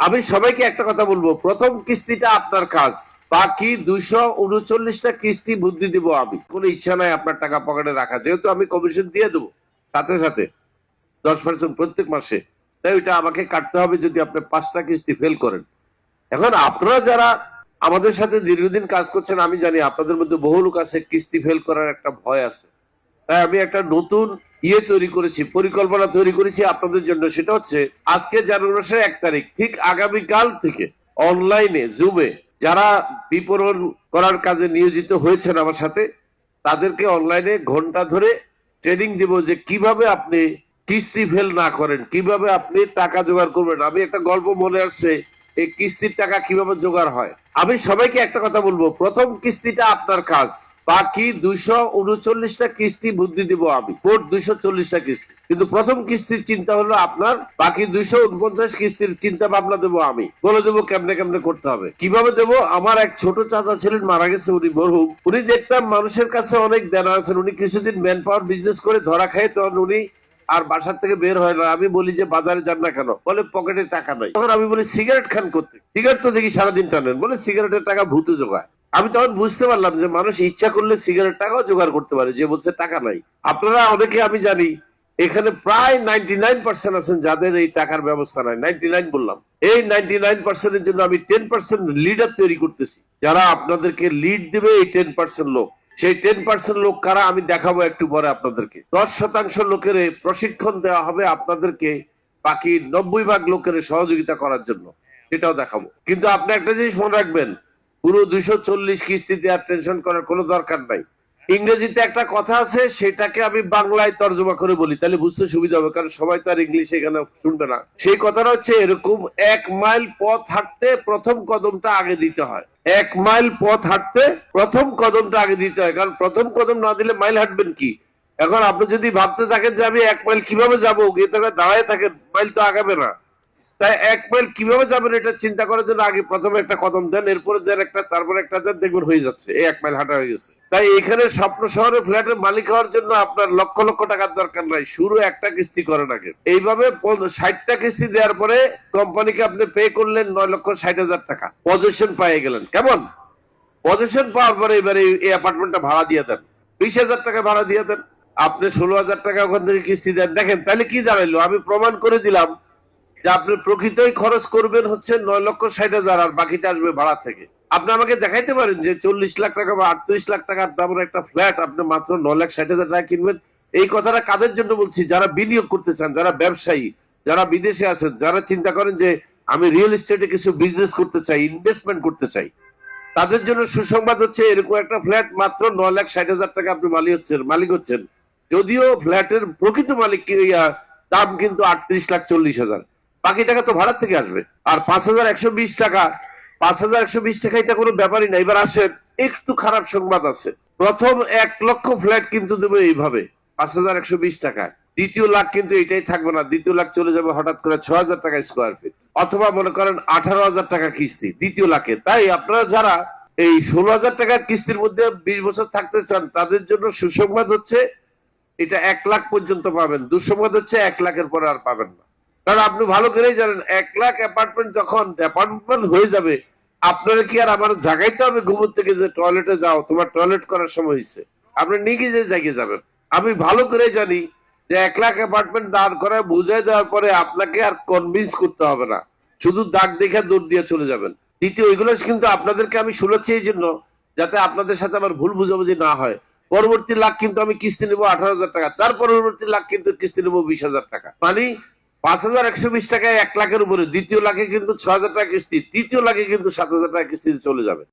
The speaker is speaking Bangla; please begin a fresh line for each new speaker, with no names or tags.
আমি সবাইকে একটা কথা বলব। প্রথম কিস্তিটা আপনার কাজ। বাকি দুইশো উনচল্লিশটা কিস্তি বুদ্ধি দিব আমি। কোনো ইচ্ছা নাই আপনার টাকা পকেটে রাখা। যেহেতু আমি কমিশন দিয়ে দেবো, সাথে সাথে। দশ পার্সেন্ট প্রত্যেক মাসে। তাই ওইটা আমাকে কাটতে হবে যদি আপনি পাঁচটা কিস্তি ফেল করেন। এখন আপনারা যারা আমাদের সাথে দীর্ঘদিন কাজ করছেন, আমি জানি আপনাদের মধ্যে বহু লোক আছে, কিস্তি ফেল করার একটা ভয় আছে। তাই আমি একটা নতুন ইয়ে তৈরি করেছি, পরিকল্পনা তৈরি করেছি আপনাদের জন্য। সেটা হচ্ছে, আজকে জানুয়ারি মাসের এক তারিখ, ঠিক আগামীকাল থেকে অনলাইনে জুমে যারা বিপণন করার কাজে নিয়োজিত হয়েছেন আমার সাথে, তাদেরকে অনলাইনে ঘণ্টা ধরে ট্রেনিং দিব যে কীভাবে আপনি কিস্তি ফেল না করেন, কীভাবে আপনি টাকা জোগাড় করবেন। আমি একটা গল্প মনে আসছে এই কিস্তির টাকা কীভাবে জোগাড় হয়? আমি সবাইকে একটা কথা বলব, প্রথম কিস্তিটা আপনার কাজ, বাকি দুইশো উনচল্লিশটা কিস্তি বুদ্ধি দিব আমি, মোট দুইশো চল্লিশটা কিস্তি। কিন্তু প্রথম কিস্তির চিন্তা হলো আপনার, বাকি দুইশো উনপঞ্চাশ কিস্তির চিন্তা ভাবনা দেবো আমি, বলে দেবো কেমনে কেমনে করতে হবে। কীভাবে দেবো? আমার এক ছোট চাচা ছিলেন, মারা গেছে উনি মরহুম উনি দেখতাম মানুষের কাছে অনেক দেনা আছেন উনি কিছুদিন ম্যান পাওয়ার বিজনেস করে ধরা খায়, তখন উনি আর বাসার থেকে বের হয় না। আমি বলি যে বাজারে যান না কেন? বলে, পকেটে টাকা নাই। তখন আমি বলি, সিগারেট খান করতে সিগারেট তো দেখি সারাদিন টানেন। বলে, সিগারেটের টাকা ভূতে জোগায়। আমি তখন বুঝতে পারলাম যে মানুষ ইচ্ছা করলে সিগারেট টাকাও জোগাড় করতে পারে, যে বলছে টাকা নাই। আপনারা, অনেকে আমি জানি, এখানে প্রায় নাইনটি নাইন পার্সেন্ট আছেন যাদের এই টাকার ব্যবস্থা নাই। নাইনটি নাইন বললাম। এই নাইনটি নাইন পার্সেন্টের জন্য আমি টেন পার্সেন্ট লিডার তৈরি করতেছি। যারা আপনাদেরকে লিড দেবে, এই টেন পার্সেন্ট লোক। সেই টেন পার্সেন্ট লোক কারা, আমি দেখাবো একটু পরে আপনাদেরকে। দশ শতাংশ লোকের প্রশিক্ষণ দেওয়া হবে আপনাদেরকে বাকি নব্বই ভাগ লোকের সহযোগিতা করার জন্য। সেটাও দেখাবো। কিন্তু আপনি একটা জিনিস মনে রাখবেন, পুরো দুইশো চল্লিশ কিস্তিতে আর টেনশন করার কোনো দরকার নাই। ইংরেজিতে একটা কথা আছে, সেটাকে আমি বাংলায় তর্জমা করে বলি, তাহলে বুঝতে সুবিধা হবে, কারণ সবাই তো আর ইংলিশ এখানে শুনবে না। সেই কথাটা হচ্ছে, এরকম এক মাইল পথ হাঁটতে প্রথম কদমটা আগে দিতে হয়। এক মাইল পথ হাঁটতে প্রথম কদমটা আগে দিতে হয়, কারণ প্রথম কদম না দিলে মাইল হাঁটবেন কি? এখন আপনি যদি ভাবতে থাকেন যে আমি এক মাইল কীভাবে যাব, গিয়ে দাঁড়ায় থাকেন, মাইল তো আগাবে না। তাই এক মাইল কীভাবে যাবেন এটা চিন্তা করার জন্য আগে প্রথমে একটা কদম দেন, এরপরে দেন একটা, তারপরে একটা দেন, দেখবেন হয়ে যাচ্ছে। এই এক মাইল হাঁটা হয়ে গেছে। তাই এখানে স্বপ্ন শহরের ফ্ল্যাটের মালিক হওয়ার জন্য আপনার লক্ষ লক্ষ টাকার দরকার নাই। শুরু একটা কিস্তি করেন আগে। এইভাবে ষাটটা কিস্তি দেওয়ার পরে কোম্পানিকে আপনি পে করলেন নয় লক্ষ ষাট হাজার টাকা। পজিশন পেয়ে গেলেন। কেমন? পজিশন পাওয়ার পরে এবারে এই অ্যাপার্টমেন্টটা ভাড়া দিয়ে দেন। বিশ হাজার টাকা ভাড়া দিয়ে দেন। আপনি ষোলো হাজার টাকা ওখান থেকে কিস্তি দেন। দেখেন, তাহলে কি দাঁড়াইলো? আমি প্রমাণ করে দিলাম। আপনি প্রকৃতই খরচ করবেন হচ্ছে নয় লক্ষ ষাট হাজার আর বাকিটা আসবে ভাড়া থেকে। আপনি আমাকে দেখাইতে পারেন যে চল্লিশ লাখ টাকা বা আটত্রিশ লাখ টাকার দামের একটা ফ্ল্যাট আপনি মাত্র নয় লাখ ষাট হাজার টাকা কিনবেন। এই কথাটা কাদের জন্য বলছি? যারা বিনিয়োগ করতে চান, যারা ব্যবসায়ী, যারা বিদেশে আছেন, যারা চিন্তা করেন যে আমি রিয়েল এস্টেটে কিছু বিজনেস করতে চাই ইনভেস্টমেন্ট করতে চাই, তাদের জন্য সুসংবাদ হচ্ছে এরকম একটা ফ্ল্যাট মাত্র নয় লাখ ষাট হাজার টাকা আপনি মালিক হচ্ছেন মালিক হচ্ছেন। যদিও ফ্ল্যাটের প্রকৃত মালিক দাম কিন্তু আটত্রিশ লাখ চল্লিশ হাজার। বাকি টাকা তো ভাড়া থেকে আসবে। আর পাঁচ হাজার একশো বিশ টাকা, পাঁচ হাজার একশো বিশ টাকা এটা কোনো ব্যাপারই না। এবার আসেন, একটু খারাপ সংবাদ আছে। প্রথম এক লক্ষ ফ্ল্যাট কিন্তু দেবে এইভাবে, পাঁচ হাজার একশো বিশ টাকায়। দ্বিতীয় লাখ কিন্তু এটাই থাকবে না। দ্বিতীয় লাখ চলে যাবে হঠাৎ করে ছ হাজার টাকা স্কোয়ার ফিট অথবা মনে করেন আঠারো হাজার টাকা কিস্তি, দ্বিতীয় লাখে। তাই আপনারা যারা এই ষোলো হাজার টাকার কিস্তির মধ্যে বিশ বছর থাকতে চান, তাদের জন্য সুসংবাদ হচ্ছে, এটা এক লাখ পর্যন্ত পাবেন। দুঃসংবাদ হচ্ছে এক লাখের পরে আর পাবেন না। কারণ আপনি ভালো করেই জানেন, এক লাখ অ্যাপার্টমেন্ট যখন অ্যাপার্টমেন্ট হয়ে যাবে, আপনারা কি আর আমার জাগাইতে হবে ঘুমোর থেকে যে টয়লেটে যাও? তোমার টয়লেট করার সময় হয়েছে আপনি নিজে যে জায়গায় যাবেন। আমি ভালো করে জানি যে এক লাখ অ্যাপার্টমেন্ট দাঁড় করে বুঝাই দেওয়ার পরে আপনাকে আর কনভিন্স করতে হবে না। শুধু দাগ দেখে দৌড় দিয়ে চলে যাবেন। দ্বিতীয়, এগুলো কিন্তু আপনাদেরকে আমি শুনেছি এই জন্য, যাতে আপনাদের সাথে আমার ভুল বুঝাবুঝি না হয়। পরবর্তী লাখ কিন্তু আমি কিস্তি নেব আঠারো হাজার টাকা, তার পরবর্তী লাখ কিন্তু কিস্তি নেব বিশ হাজার টাকা। মানে পাঁচ হাজার একশো বিশ টাকায় এক লাখের উপরে। দ্বিতীয় লাখে কিন্তু ছ হাজার টাকা কিস্তি, তৃতীয় লাখে কিন্তু সাত হাজার টাকা কিস্তিতে চলে যাবে।